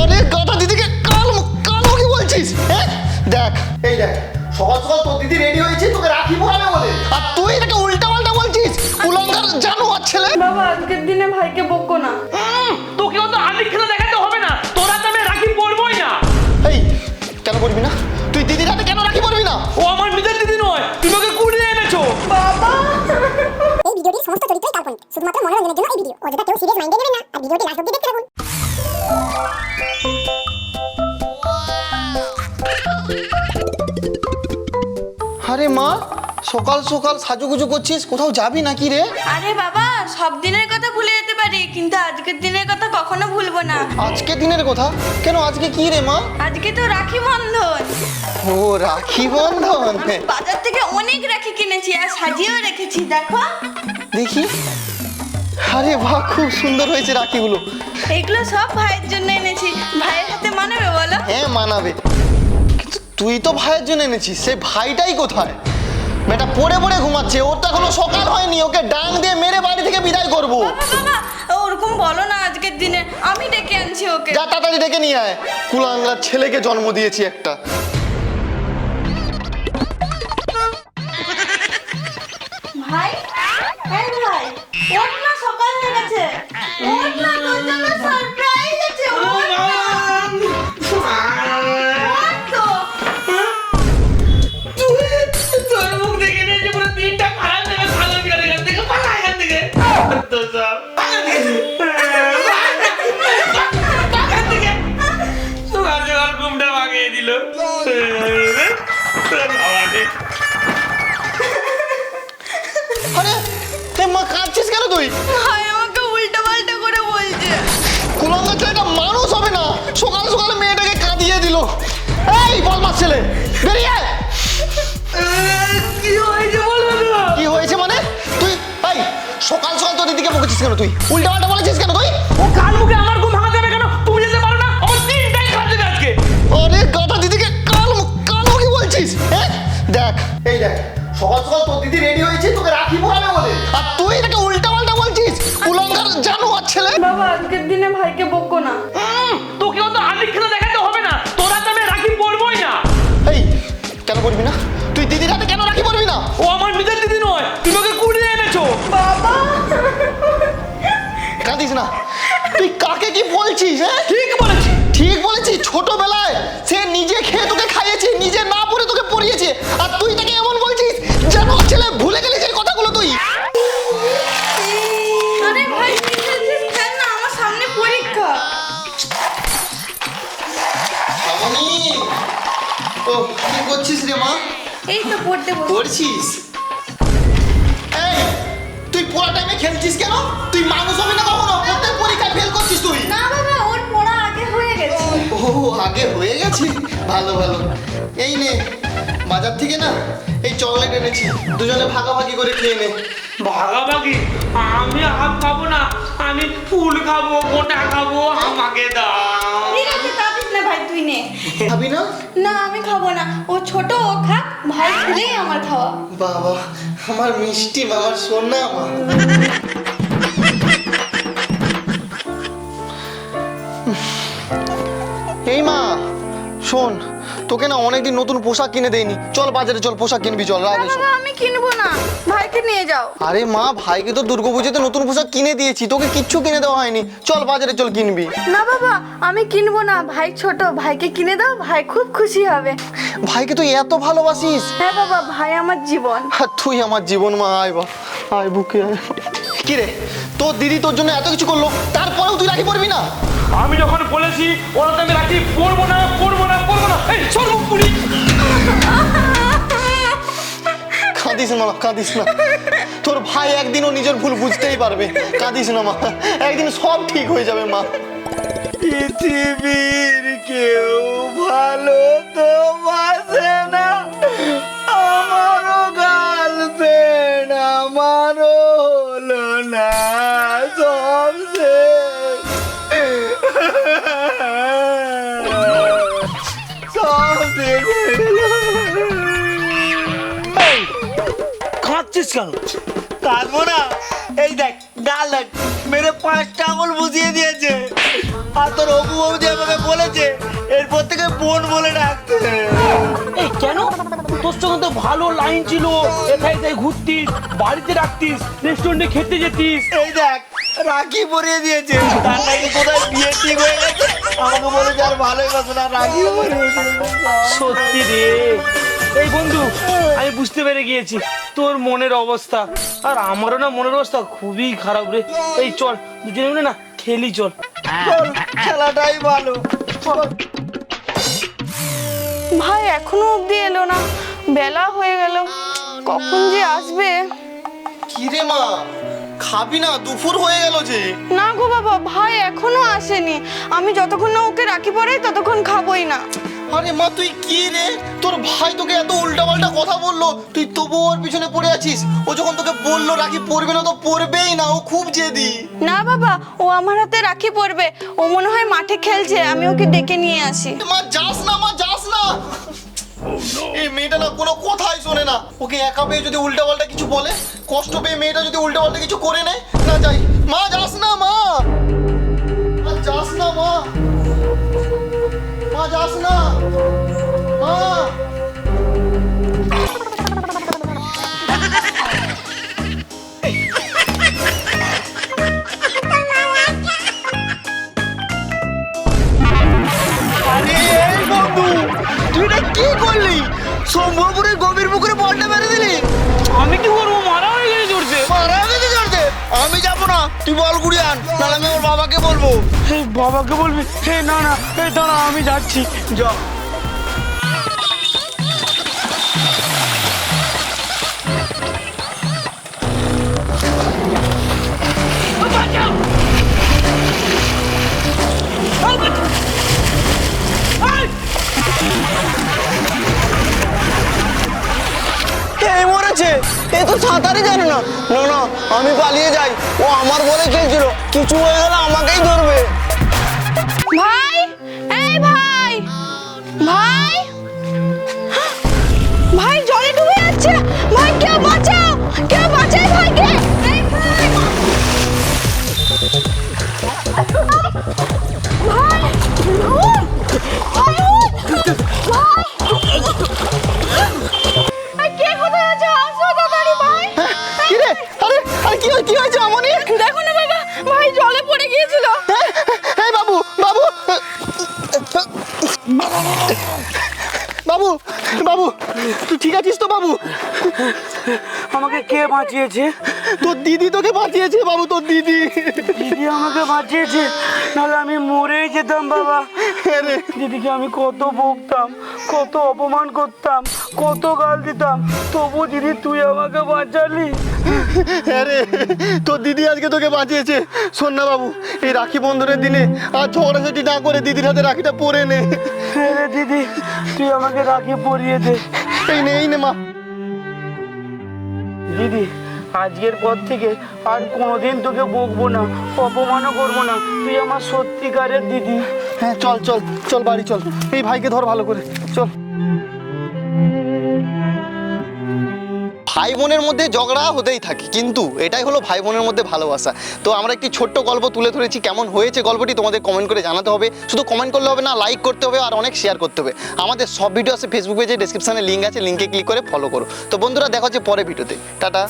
আরে গাধা দিদিকে কাল কালো কি বলছিস হ্যাঁ? দেখ এই দেখ সকাল সকাল তোর দিদি রেডি হয়েছে তোকে রাখি পরাবে বলে। আর তুই এটাকে উল্টা পাল্টা বলছিস? উলঙ্গার জানোয়ার ছেলে? বাবা আজকের দিনে ভাইকে বকো না। তোকে অত আলিক খেলা দেখাতে হবে না। তোরা তো আমি রাখি পরবই না। এই কেন করবি না? তুই দিদির হাতে কেন রাখি পরবি না? ও আমার নিজের দিদি নয় তুমি ওকে কুড়িয়ে এনেছো। বাবা! এই ভিডিওটির সমস্ত চরিত্রই কাল্পনিক শুধুমাত্র মনোরঞ্জনের জন্য এই ভিডিও। অযথা কেউ সিরিয়াস মাইন্ডে নেবেন না আর ভিডিওটি লাস্ট অব্দি দেখতে থাকুন। আরে মা সকাল সকাল সাজুগুজু করছিস? কোথাও যাবি নাকি রে? আরে বাবা সব দিনের কথা ভুলে যেতে পারি কিন্তু আজকের দিনের কথা কখনো ভুলবো না। আজকে দিনের কথা? কেন আজকে কি রে মা? আজকে তো রাখি বন্ধন। ও রাখি বন্ধন? বাজার থেকে অনেক রাখি কিনেছি আর সাজিয়েও রেখেছি দেখো। দেখি। আরে বাহ খুব সুন্দর হয়েছে রাখিগুলো। এগুলো সব ভাইয়ের জন্য এনেছি। ভাইয়ের হাতে মানাবে বলো? হ্যাঁ মানাবে। তুই তো ভাইয়ের জন্য এনেছিস সে ভাইটাই কোথায়? বেটা পড়ে পড়ে ঘুমাচ্ছে ওর তো এখনও সকাল হয়নি ওকে ডাং দিয়ে মেরে বাড়ি থেকে বিদায় করব। বাবা ওরকম বলো না আজকের দিনে আমি ডেকে আনছি ওকে। যা তাড়াতাড়ি ডেকে নিয়ে আয়। কুলাঙ্গার ছেলেকে জন্ম দিয়েছি একটা। ভাই? এই ভাই ছেলে। বেরিয়ে আয়। কি হয়েছে বলো না? কি হয়েছে মানে? তুই ভাই সকাল সকাল তোর দিদিকে বকেছিস কেন তুই? উল্টা পাল্টা কি বলছিস হ্যাঁ? ঠিক বলেছি। ঠিক বলেছিস ছোটবেলায় সে নিজে খেয়ে তোকে খাইয়েছে নিজে না পড়ে তোকে পড়িয়েছে আর তুই তাকে এমন বলছিস যেন ছেলে ভুলে গেলি সেই কথাগুলো তুই। আরে ভাই কি করছিস কেন না আমার সামনে পরীক্ষা। ও কি করছিস রে মা? এই তো পড়তে পড়ছিস? এই তুই পড়া টাইমে খেলছিস কেন? তুই মানুষ ও আগে হয়ে গেছে। ভালো ভালো। এই নে বাজার থেকে না এই চকলেট এনেছি। দুজনে ভাগাভাগি করে খেয়ে নে। ভাগাভাগি? আমি আম খাব না আমি ফুল খাব গোটা খাব আমাকে দাও। ঠিক আছে না ভাই তুই নে। খাবি না? না আমি খাব না। ও ছোট ও খাক ভাই খেলেই আমার খাওয়া। বাবা আমার মিষ্টি মা আমার সোনা মা। তোকে না অনেকদিন নতুন পোশাক কিনে দেয়নি চল বাজারে চল পোশাক কিনবি চল রাগ। বাবা আমি কিনবো না। ভাইকে নিয়ে যাও। আরে মা ভাইকে তো দুর্গাপুজোতে নতুন পোশাক কিনে দিয়েছি তোকে কিচ্ছু কিনে দেওয়া হয়নি। চল বাজারে চল কিনবি। না বাবা আমি কিনবো না। ভাই ছোট ভাইকে কিনে দাও ভাই খুব খুশি হবে। ভাইকে তুই এত ভালোবাসিস? হ্যাঁ বাবা ভাই আমার জীবন। আর তুই আমার জীবন মা আয় বা আয় বুকে আয় কি রে তোর দিদি তোর জন্য এত কিছু করল তারপরেও তুই রাখি পড়বি না? আমি যখন বলেছি ওরা তো আমি রাখি পরবো না না এই সর্ব পুরি কাঁদিস না মা, কাঁদিস না। তোর ভাই একদিনও নিজের ভুল বুঝতেই পারবে। কাঁদিস না মা একদিন সব ঠিক হয়ে যাবে মা। পৃথিবীর কেউ ভালো তো কাঁদছিস কেন? কাঁদবো না এই দেখ গাল দেখ মেরে পাঁচটা আঙুল বুঝিয়ে দিয়েছে। আর তোর অপু বাবু যে আমাকে বলে বোন বলে ডাকতে এই কেন? তোর সঙ্গে তো ভালো লাইন ছিল। এথায় এথায় ঘুরতিস বাড়িতে রাখতিস রেস্টুরেন্টে খেতে যেতিস। এই দেখ রাখি পরিয়ে দিয়েছে। তার নাকি কোথায় বিয়ে ঠিক হয়ে গেছে? আমাকে বলেছে আর ভালোই বাসো না রাখি পরিয়ে সত্যি রে। এই বন্ধু আমি বুঝতে পেরে গিয়েছি তোর মনের অবস্থা। আর আমারও না মনের অবস্থা খুবই খারাপ রে। এই চল দুজনে মিলে না খেলি চল। চল, খেলাটাই ভালো। ভাই এখনও অব্দি এলো না। বেলা হয়ে গেল। কখন যে আসবে? কি রে মা? খাবি না দুপুর হয়ে গেল যে। না গো বাবা ভাই এখনও আসেনি। আমি যতক্ষণ না ওকে রাখি পরে ততক্ষণ খাবোই না। আরে মা তুই কি রে? তোর ভাই তোকে এত উল্টাপাল্টা কথা বলল। তুই তবুও ওর পিছনে পড়ে আছিস। ও যখন তোকে বলল রাখি পড়বে না তো পড়বেই না ও খুব জেদি। না বাবা ও আমার হাতে রাখি পড়বে। ও মনে হয় মাঠে খেলছে আমি ওকে ডেকে নিয়ে আসি। মা যাস না মা যাস না। এই মেয়েটা না কোনো কথাই শোনে না। ওকে একা পেয়ে যদি উল্টা পাল্টা কিছু বলে কষ্ট পেয়ে মেয়েটা যদি উল্টা পাল্টা কিছু করে নেয় না যাই। মা যাস না মা। আরে এই বন্ধু তুই এটা কি করলি? সম্ভবপুরের গভীর পুকুরে বলটা মেরে দিলি? আমি কি করব? মারা হয়ে গেছে জোরছে মারা গেছে জড়তে আমি যাব না তুই বল কুড়ি আন তাহলে আমি ওর বাবাকে বলব। হে বাবাকে বলবি? হে না না হে দাঁড়া আমি যাচ্ছি। যা। এ তো সাঁতারই জানে না। না না, আমি পালিয়ে যাই। ও আমার বলে খেলছিল। কিছু হয়ে গেলে আমাকেই ধরবে। ভাই, এই ভাই ভাই আমাকে কে বাঁচিয়েছে? তোর দিদি তোকে বাঁচিয়েছে বাবু তোর দিদি। দিদি আমাকে বাঁচিয়েছে নাহলে আমি মরেই যেতাম বাবা। রে দিদিকে আমি কত বকতাম কত অপমান করতাম কত গাল দিতাম তবু দিদি তুই আমাকে বাঁচালি। হ্যাঁ রে তোর দিদি আজকে তোকে বাঁচিয়েছে। শোন না বাবু এই রাখি বন্ধনের দিনে আর ঝগড়াঝাটি না করে দিদির হাতে রাখিটা পরে নে। রে দিদি তুই আমাকে রাখি পরিয়ে দে। এই নে এই নে মা। দিদি, আজকের পর থেকে আর কোনোদিন তোকে বকবো না, অপমানও করব না। তুই আমার সত্যিকারের দিদি। হ্যাঁ চল চল চল বাড়ি, চল। এই ভাইকে ধর ভালো করে। ভাই বোনের মধ্যে ঝগড়া হতেই থাকে, কিন্তু এটাই হলো ভাই বোনের মধ্যে ভালোবাসা। তো আমরা একটি ছোট্ট গল্প তুলে ধরেছি, কেমন হয়েছে গল্পটি তোমাদের কমেন্ট করে জানাতে হবে। শুধু কমেন্ট করলে হবে না লাইক করতে হবে আর অনেক শেয়ার করতে হবে। আমাদের সব ভিডিও আছে ফেসবুক পেজে ডিসক্রিপশানে লিঙ্ক আছে লিঙ্কে ক্লিক করে ফলো করো। তো বন্ধুরা, দেখা হচ্ছে পরে ভিডিওতে টাটা।